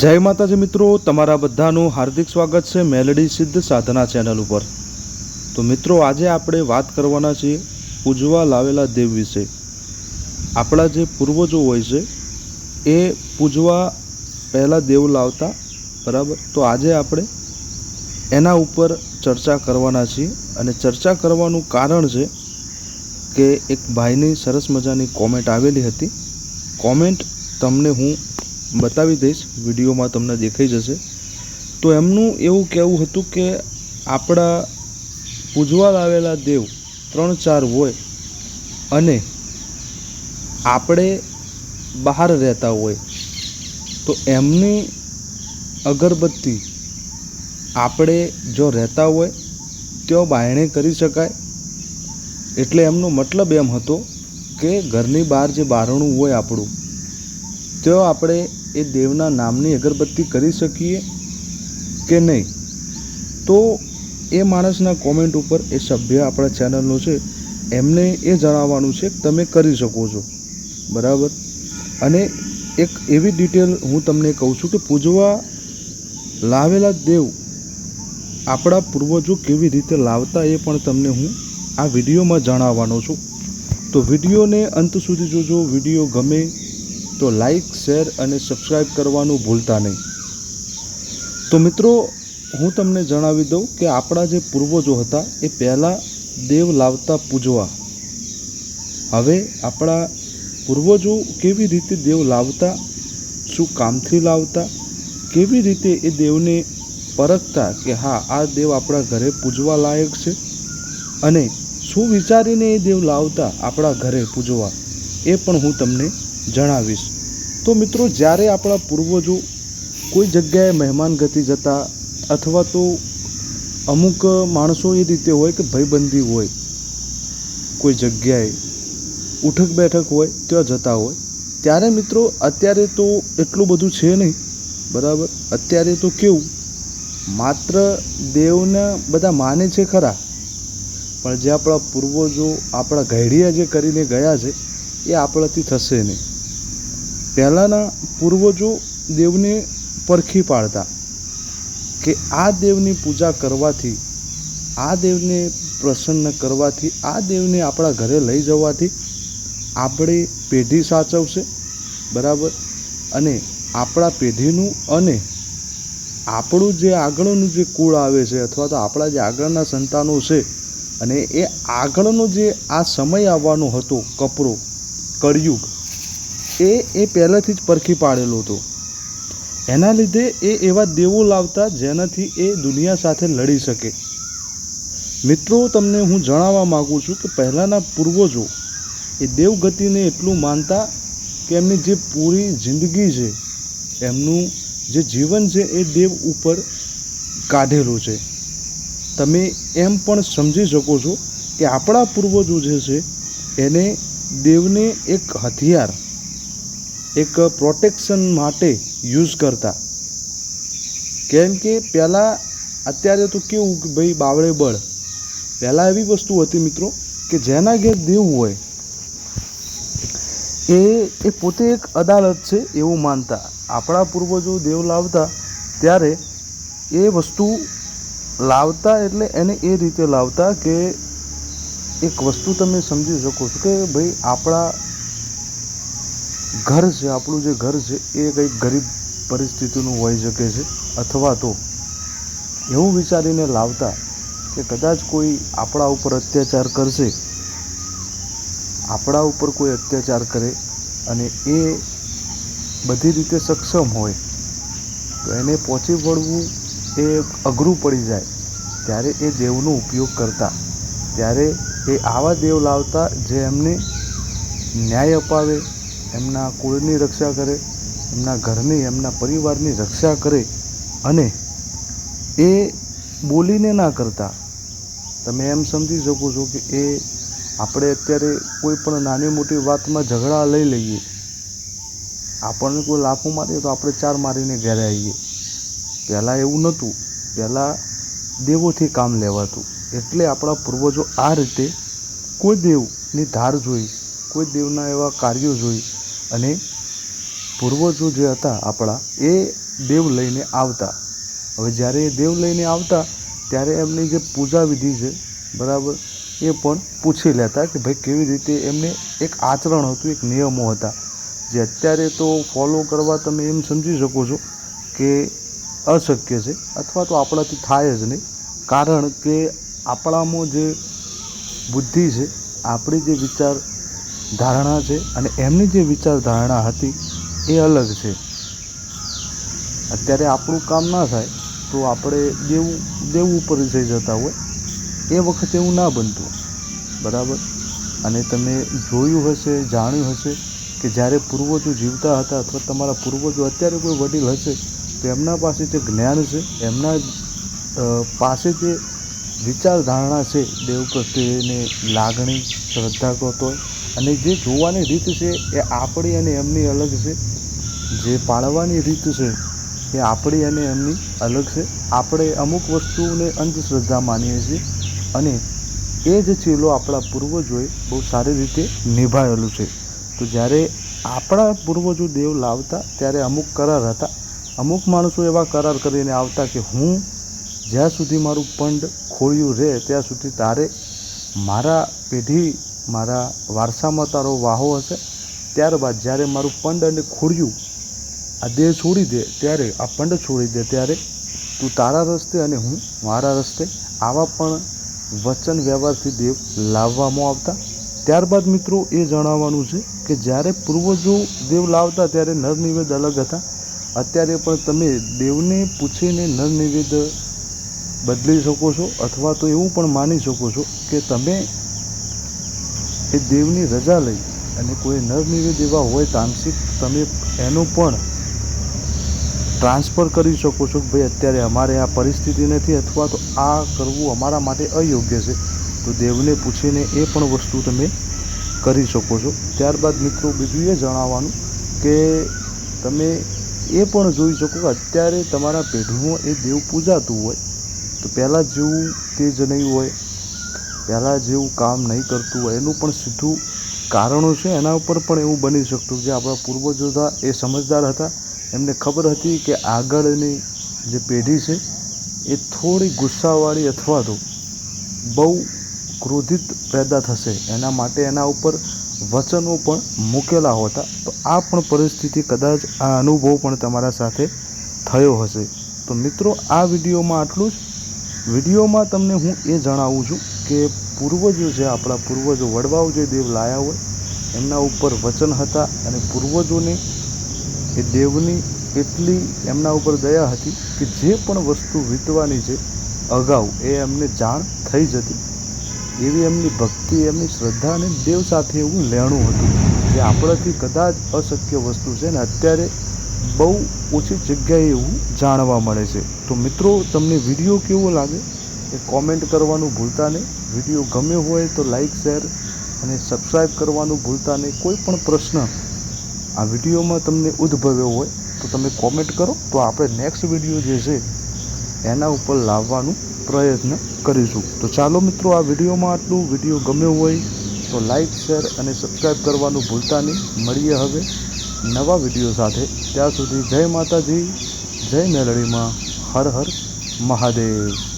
જય માતાજી મિત્રો, તમારા બધાનું હાર્દિક સ્વાગત છે મેલડી સિદ્ધ સાધના ચેનલ ઉપર. તો મિત્રો, આજે આપણે વાત કરવાના છીએ પૂજવા લાવેલા દેવ વિશે. આપણા જે પૂર્વજો હોય છે, એ પૂજવા પહેલાં દેવ લાવતા, બરાબર? તો આજે આપણે એના ઉપર ચર્ચા કરવાના છીએ અને ચર્ચા કરવાનું કારણ છે કે એક ભાઈની સરસ મજાની કોમેન્ટ આવેલી હતી. કોમેન્ટ તમને હું બતાવી દઈશ, વિડીયોમાં તમને દેખાઈ જશે. તો એમનું એવું કહેવું હતું કે આપણા પૂજવા લાવેલા દેવ ત્રણ ચાર હોય અને આપણે બહાર રહેતા હોય, તો એમની અગરબત્તી આપણે જો રહેતા હોય, તો બાયણે કરી શકાય. એટલે એમનો મતલબ એમ હતો કે ઘરની બહાર જે બારણું હોય આપણું, તો આપણે એ દેવના નામની અગરબત્તી કરી શકીએ કે નહીં? તો એ માણસના કોમેન્ટ ઉપર એ સભ્ય આપણા ચેનલનો છે, એમને એ જણાવવાનું છે કે તમે કરી શકો છો. બરાબર? અને એક એવી ડિટેલ હું તમને કહું છું કે પૂજવા લાવેલા દેવ આપણા પૂર્વજો કેવી રીતે લાવતા એ પણ તમને હું આ વિડીયોમાં જણાવવાનો છું. તો વિડીયોને અંત સુધી જોજો. વીડિયો ગમે તો લાઈક શેર અને સબસ્ક્રાઈબ કરવાનું ભૂલતા નહીં. તો મિત્રો, હું તમને જણાવી દઉં કે આપણા જે પૂર્વજો હતા, એ પહેલાં દેવ લાવતા પૂજવા. હવે આપણા પૂર્વજો કેવી રીતે દેવ લાવતા, શું કામથી લાવતા, કેવી રીતે એ દેવને પરખતા કે હા, આ દેવ આપણા ઘરે પૂજવા લાયક છે અને શું વિચારીને એ દેવ લાવતા આપણા ઘરે પૂજવા, એ પણ હું તમને જણાવીશ. તો મિત્રો, જ્યારે આપણા પૂર્વજો કોઈ જગ્યાએ મહેમાન ગતિ જતા અથવા તો અમુક માણસો એ રીતે હોય કે ભાઈબંધી હોય, કોઈ જગ્યાએ ઉઠક બેઠક હોય, ત્યાં જતા હોય, ત્યારે મિત્રો અત્યારે તો એટલું બધું છે નહીં, બરાબર? અત્યારે તો કેવું, માત્ર દેવને બધા માને છે ખરા, પણ જે આપણા પૂર્વજો આપણા ઘડિયા જે કરીને ગયા છે, એ આપણાથી થશે નહીં. પહેલાંના પૂર્વજો દેવને પરખી પાડતા કે આ દેવની પૂજા કરવાથી, આ દેવને પ્રસન્ન કરવાથી, આ દેવને આપણા ઘરે લઈ જવાથી આપણી પેઢી સાચવશે, બરાબર? અને આપણા પેઢીનું અને આપણું જે આગળનું જે કુળ આવે છે અથવા તો આપણા જે આગળના સંતાનો છે અને એ આગળનો જે આ સમય આવવાનો હતો કપરો, કળિયુગ એ એ પહેલાંથી જ પરખી પાડેલો હતો. એના લીધે એ એવા દેવો લાવતા જેનાથી એ દુનિયા સાથે લડી શકે. મિત્રો, તમને હું જણાવવા માગું છું કે પહેલાંના પૂર્વજો એ દેવગતિને એટલું માનતા કે એમની જે પૂરી જિંદગી છે, એમનું જે જીવન છે એ દેવ ઉપર કાઢેલું છે. તમે એમ પણ સમજી શકો છો કે આપણા પૂર્વજો જે છે, એને દેવને એક હથિયાર એક પ્રોટેક્શન માટે યુઝ કરતા. કેમ કે પહેલાં અત્યારે તો કેવું કે ભાઈ બાવળે બળ. પહેલાં એવી વસ્તુ હતી મિત્રો કે જેના ઘેર દેવ હોય એ એ પોતે એક અદાલત છે એવું માનતા. આપણા પૂર્વજો દેવ લાવતા ત્યારે એ વસ્તુ લાવતા એટલે એને એ રીતે લાવતા કે એક વસ્તુ તમે સમજી શકો છો કે ભાઈ આપણા ઘર છે, આપણું જે ઘર છે, એ કંઈક ગરીબ પરિસ્થિતિનું હોઈ શકે છે, અથવા તો એવું વિચારીને લાવતા કે કદાચ કોઈ આપણા ઉપર અત્યાચાર કરશે. આપણા ઉપર કોઈ અત્યાચાર કરે અને એ બધી રીતે સક્ષમ હોય, તો એને પહોંચી વળવું એ અઘરું પડી જાય. ત્યારે એ દેવનો ઉપયોગ કરતા. ત્યારે એ આવા દેવ લાવતા જે એમને ન્યાય અપાવે એમના કુળની રક્ષા કરે, એમના ઘરની, એમના પરિવારની રક્ષા કરે અને એ બોલીને ના કરતા. તમે એમ સમજી શકો છો કે એ આપણે અત્યારે કોઈ પણ નાની મોટી વાતમાં ઝઘડા લઈ લઈએ. આપણને કોઈ લાફો મારીએ તો આપણે ચાર મારીને ઘરે આવીએ. પહેલાં એવું નહોતું. પહેલાં દેવોથી કામ લેવાતું. એટલે આપણા પૂર્વજો આ રીતે કોઈ દેવની ધાર જોઈ, કોઈ દેવના એવા કાર્યો જોઈ અને પૂર્વજો જે હતા આપણા, એ દેવ લઈને આવતા. હવે જ્યારે એ દેવ લઈને આવતા, ત્યારે એમની જે પૂજા વિધિ છે, બરાબર, એ પણ પૂછી લેતા કે ભાઈ કેવી રીતે એમને એક આચરણ હતું, એક નિયમો હતા. જે અત્યારે તો ફોલો કરવા તમે એમ સમજી શકો છો કે અશક્ય છે, અથવા તો આપણાથી થાય જ નહીં. કારણ કે આપણામાં જે બુદ્ધિ છે, આપણી જે વિચાર ધારણા છે અને એમની જે વિચારધારણા હતી એ અલગ છે. અત્યારે આપણું કામ ના થાય તો આપણે દેવું દેવું ઉપર જઈ જતા હોય. એ વખતે એવું ના બનતું. બરાબર? અને તમે જોયું હશે, જાણ્યું હશે કે જ્યારે પૂર્વજો જીવતા હતા અથવા તમારા પૂર્વજો અત્યારે કોઈ વડીલ હશે તો એમના પાસે જે જ્ઞાન છે, એમના પાસે જે વિચારધારણા છે, દેવ પ્રત્યેની લાગણી, શ્રદ્ધા કરતો હોય અને જે જોવાની રીત છે એ આપણી અને એમની અલગ છે. જે પાળવાની રીત છે એ આપણી અને એમની અલગ છે. આપણે અમુક વસ્તુઓને અંધશ્રદ્ધા માનીએ છીએ અને એ જ ચીલો આપણા પૂર્વજોએ બહુ સારી રીતે નિભાવેલું છે. તો જ્યારે આપણા પૂર્વજો દેવ લાવતા ત્યારે અમુક કરાર હતા. અમુક માણસો એવા કરાર કરીને આવતા કે હું જ્યાં સુધી મારું પંડ ખોળ્યું રહે ત્યાં સુધી તારે મારા પેઢી મારા વારસામાં તારો વાહો હશે, ત્યારબાદ જ્યારે મારું પંડ અને ખુર્યું આ દેહ છોડી દે, ત્યારે આ પંડ છોડી દે, ત્યારે તું તારા રસ્તે અને હું મારા રસ્તે આવા પણ વચન વ્યવહારથી દેવ લાવવામાં આવતા. ત્યારબાદ મિત્રો એ જણાવવાનું છે કે જ્યારે પૂર્વજો દેવ લાવતા ત્યારે નર નિવેદ અલગ હતા. અત્યારે પણ તમે દેવને પૂછીને નર નિવેદ બદલી શકો છો અથવા તો એવું પણ માની શકો છો કે તમે એ દેવની રજા લઈ અને કોઈ નર નિવેદ એવા હોય તામસિક, તમે એનું પણ ટ્રાન્સફર કરી શકો છો કે ભાઈ અત્યારે અમારે આ પરિસ્થિતિ નથી અથવા તો આ કરવું અમારા માટે અયોગ્ય છે. તો દેવને પૂછીને એ પણ વસ્તુ તમે કરી શકો છો. ત્યારબાદ મિત્રો બીજું એ જણાવવાનું કે તમે એ પણ જોઈ શકો કે અત્યારે તમારા પેઢીમાં એ દેવ પૂજાતું હોય. તો પહેલાં જેવું તે જ નહીં હોય. પહેલાં જેવું કામ નહીં કરતું હોય, એનું પણ સીધું કારણો છે, એના ઉપર પણ એવું બની શકતું જે આપણા પૂર્વજો હતા, એ સમજદાર હતા. એમને ખબર હતી કે આગળની જે પેઢી છે, એ થોડી ગુસ્સાવાળી અથવા તો બહુ ક્રોધિત પેદા થશે. એના માટે એના ઉપર વચનો પણ મૂકેલા હોતા. તો આ પણ પરિસ્થિતિ કદાચ આ અનુભવ પણ તમારા સાથે થયો હશે. તો મિત્રો, આ વિડીયોમાં આટલું જ. વિડીયોમાં તમને હું એ જણાવું છું કે પૂર્વજો છે, આપણા પૂર્વજો, વડવાઓ જે દેવ લાયા હોય, એમના ઉપર વચન હતા અને પૂર્વજોને એ દેવની એટલી એમના ઉપર દયા હતી કે જે પણ વસ્તુ વીતવાની છે, અગાઉ, એ એમને જાણ થઈ જતી. એવી એમની ભક્તિ, એમની શ્રદ્ધા અને દેવ સાથે એવું લેણું હતું જે આપણાથી કદાચ અશક્ય વસ્તુ છે ને અત્યારે બહુ ઓછી જગ્યાએ એવું જાણવા મળે છે. તો મિત્રો, તમને વીડિયો કેવો લાગે? એ કોમેન્ટ કરવાનું ભૂલતા નહીં. વીડિયો ગમ્યો હોય તો લાઈક શેર અને સબસ્ક્રાઈબ કરવાનું ભૂલતા નહીં. કોઈ પણ પ્રશ્ન આ વિડીયોમાં તમને ઉદ્ભવ્યો હોય તો તમે કોમેન્ટ કરો. તો આપણે નેક્સ્ટ વીડિયો જે છે, એના ઉપર લાવવાનું પ્રયત્ન કરીશું. તો ચાલો મિત્રો, આ વિડીયોમાં આટલું. વીડિયો ગમ્યો હોય તો લાઈક શેર અને સબસ્ક્રાઈબ કરવાનું ભૂલતા નહીં. મળીએ હવે નવા વીડિયો સાથે. ત્યાં સુધી જય માતાજી, જય મેલડીમાં. હર હર મહાદેવ.